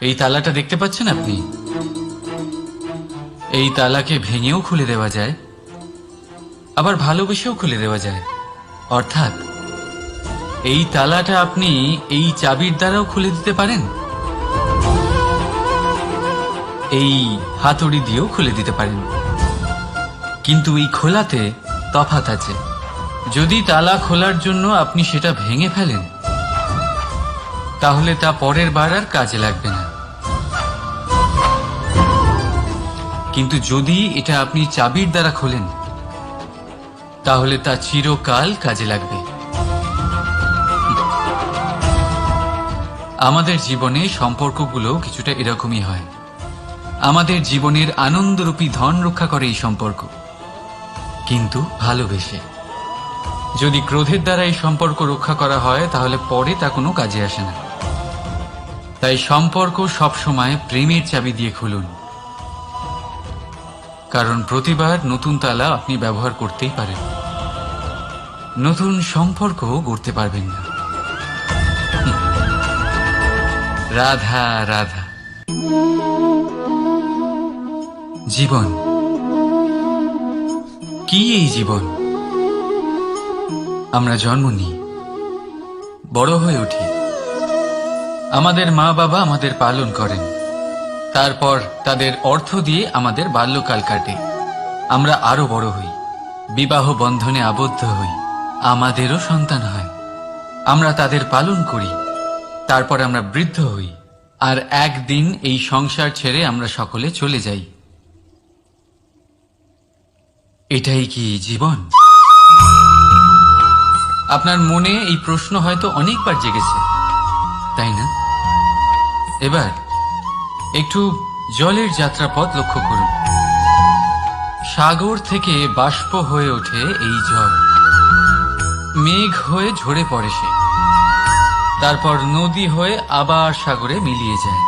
এই তালাটা দেখতে পাচ্ছেন আপনি? এই তালাকে ভেঙেও খুলে দেওয়া যায়, আবার ভালোবেসেও খুলে দেওয়া যায়। অর্থাৎ, এই তালাটা আপনি এই চাবির দ্বারাও খুলে দিতে পারেন, এই হাতুড়ি দিয়েও খুলে দিতে পারেন। কিন্তু এই খোলাতে তফাত আছে। যদি তালা খোলার জন্য আপনি সেটা ভেঙে ফেলেন, তাহলে তা পরের বার আর কাজে লাগবে না। কিন্তু যদি এটা আপনি চাবির দ্বারা খোলেন, তাহলে তা চিরকাল কাজে লাগবে। আমাদের জীবনে সম্পর্কগুলো কিছুটা এরকমই হয়। আমাদের জীবনের আনন্দরূপী ধন রক্ষা করে এই সম্পর্ক, কিন্তু ভালোবেসে। যদি ক্রোধের দ্বারা এই সম্পর্ক রক্ষা করা হয়, তাহলে পরে তা কোনো কাজে আসে না। তাই সম্পর্ক সবসময় প্রেমের চাবি দিয়ে খুলুন। কারণ প্রতিবার নতুন তালা আপনি ব্যবহার করতেই পারেন। নতুন সম্পর্ক গড়তে পারবেন না। রাধা রাধা। জীবন। কি এই জীবন? আমরা জন্ম নিই। বড় হয়ে উঠি। আমাদের মা বাবা আমাদের পালন করেন। তারপর তাদের অর্থ দিয়ে আমাদের বাল্যকাল কাটে। আমরা আরও বড় হই। বিবাহ বন্ধনে আবদ্ধ হই। আমাদেরও সন্তান হয়। আমরা তাদের পালন করি। তারপর আমরা বৃদ্ধ হই। আর একদিন এই সংসার ছেড়ে আমরা সকলে চলে যাই। এটাই কি জীবন? আপনার মনে এই প্রশ্ন হয়তো অনেকবার জেগেছে। তাই না? এবার একটু জলের যাত্রাপথ লক্ষ্য করুন। সাগর থেকে বাষ্প হয়ে ওঠে এই জল। মেঘ হয়ে ঝরে পড়ে সে। তারপর নদী হয়ে আবার সাগরে মিলিয়ে যায়।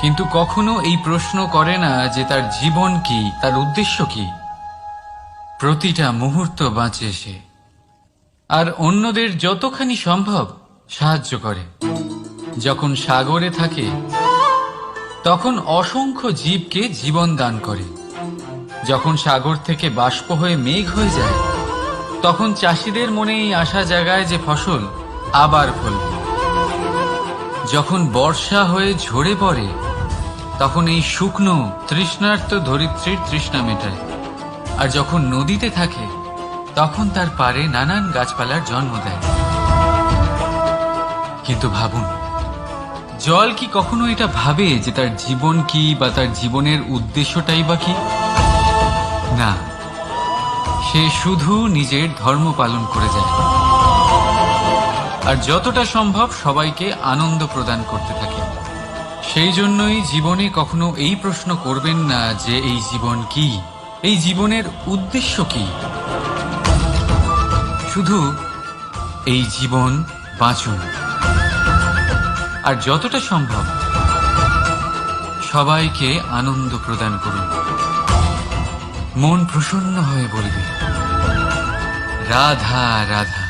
কিন্তু কখনো এই প্রশ্ন করে না যে তার জীবন কি, তার উদ্দেশ্য কি। প্রতিটা মুহূর্ত বাঁচে সে। আর অন্যদের যতখানি সম্ভব সাহায্য করে। যখন সাগরে থাকে তখন অসংখ্য জীবকে জীবন দান করে। যখন সাগর থেকে বাষ্প হয়ে মেঘ হয়ে যায়, তখন চাষিদের মনে এই আশা জাগায় যে ফসল আবার ফলবে। যখন বর্ষা হয়ে ঝরে পড়ে, তখন এই শুকনো তৃষ্ণার্ত ধরিত্রীর তৃষ্ণা মেটায়। আর যখন নদীতে থাকে, তখন তার পারে নানান গাছপালার জন্ম দেয়। কিন্তু ভাবুন জল কি কখনো এটা ভাবে যে তার জীবন কি বা তার জীবনের উদ্দেশ্যটাই বা কি? না। সে শুধু নিজের ধর্ম পালন করে যায়। আর যতটা সম্ভব সবাইকে আনন্দ প্রদান করতে থাকে। সেই জন্যই জীবনে কখনো এই প্রশ্ন করবেন না যে এই জীবন কি? এই জীবনের উদ্দেশ্য কি? শুধু এই জীবন বাঁচুন। আর যতটা সম্ভব সবাইকে আনন্দ প্রদান করুন। মন প্রসন্ন হয়ে বলবে, রাধা রাধা।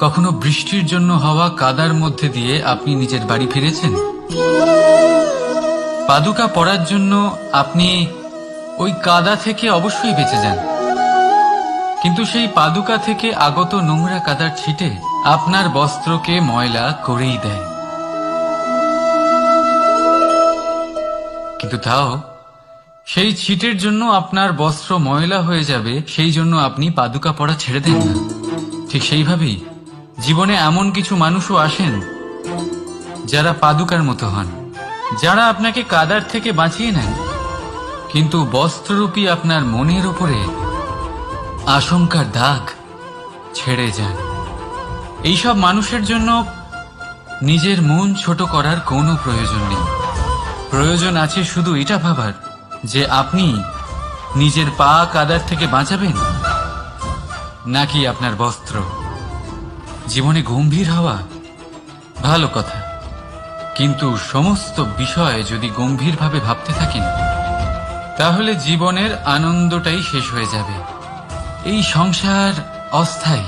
কখনো বৃষ্টির জন্য হওয়া কাদার মধ্যে দিয়ে আপনি নিজের বাড়ি ফিরেছেন? পাদুকা পড়ার জন্য আপনি ওই কাদা থেকে অবশ্যই বেঁচে যান। কিন্তু সেই পাদুকা থেকে আগত নোংরা কাদার ছিটে আপনার বস্ত্রকে ময়লা করেই দেয়। কিন্তু তাও, সেই ছিটের জন্য আপনার বস্ত্র ময়লা হয়ে যাবে, সেই জন্য আপনি পাদুকা পড়া ছেড়ে দেন না। ঠিক সেইভাবেই জীবনে এমন কিছু মানুষও আসেন যারা পাদুকার মতো হন, যারা আপনাকে কাদার থেকে বাঁচিয়ে নেন। কিন্তু বস্ত্ররূপী আপনার মনের উপরে আশঙ্কার দাগ ছেড়ে যান এইসব মানুষের জন্য নিজের মন ছোট করার কোনো প্রয়োজন নেই। প্রয়োজন আছে শুধু এটা ভাবার যে আপনি নিজের পা কাদার থেকে বাঁচাবেন নাকি আপনার বস্ত্র? জীবনে গম্ভীর হওয়া ভালো কথা। কিন্তু সমস্ত বিষয় যদি গম্ভীরভাবে ভাবতে থাকেন, তাহলে জীবনের আনন্দটাই শেষ হয়ে যাবে। এই সংসার অস্থায়ী।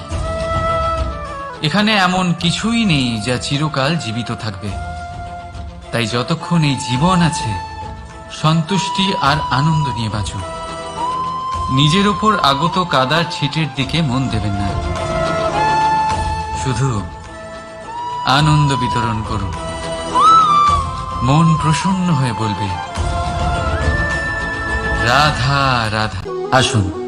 এখানে এমন কিছুই নেই যা চিরকাল জীবিত থাকবে। তাই যতক্ষণ এই জীবন আছে, সন্তুষ্টি আর আনন্দ নিয়ে বাঁচুন। নিজের ওপর আগত কাদার ছিটের দিকে মন দেবেন না। শুধু আনন্দ বিতরণ করুন। মন প্রসন্ন হয়ে বলবে, রাধা রাধা। আসুন।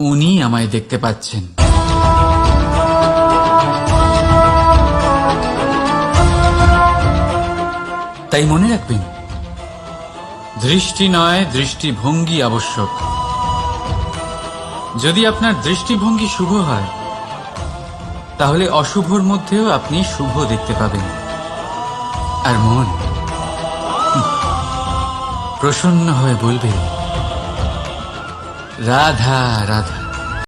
উনি আমায় দেখতে পাচ্ছেন। তাই মনে রাখবেন, দৃষ্টি নয়, দৃষ্টিভঙ্গি আবশ্যক। যদি আপনার দৃষ্টিভঙ্গি শুভ হয়, তাহলে অশুভর মধ্যেও আপনি শুভ দেখতে পাবেন। আর মন প্রসন্ন হয়ে বলবে রাধা রাধা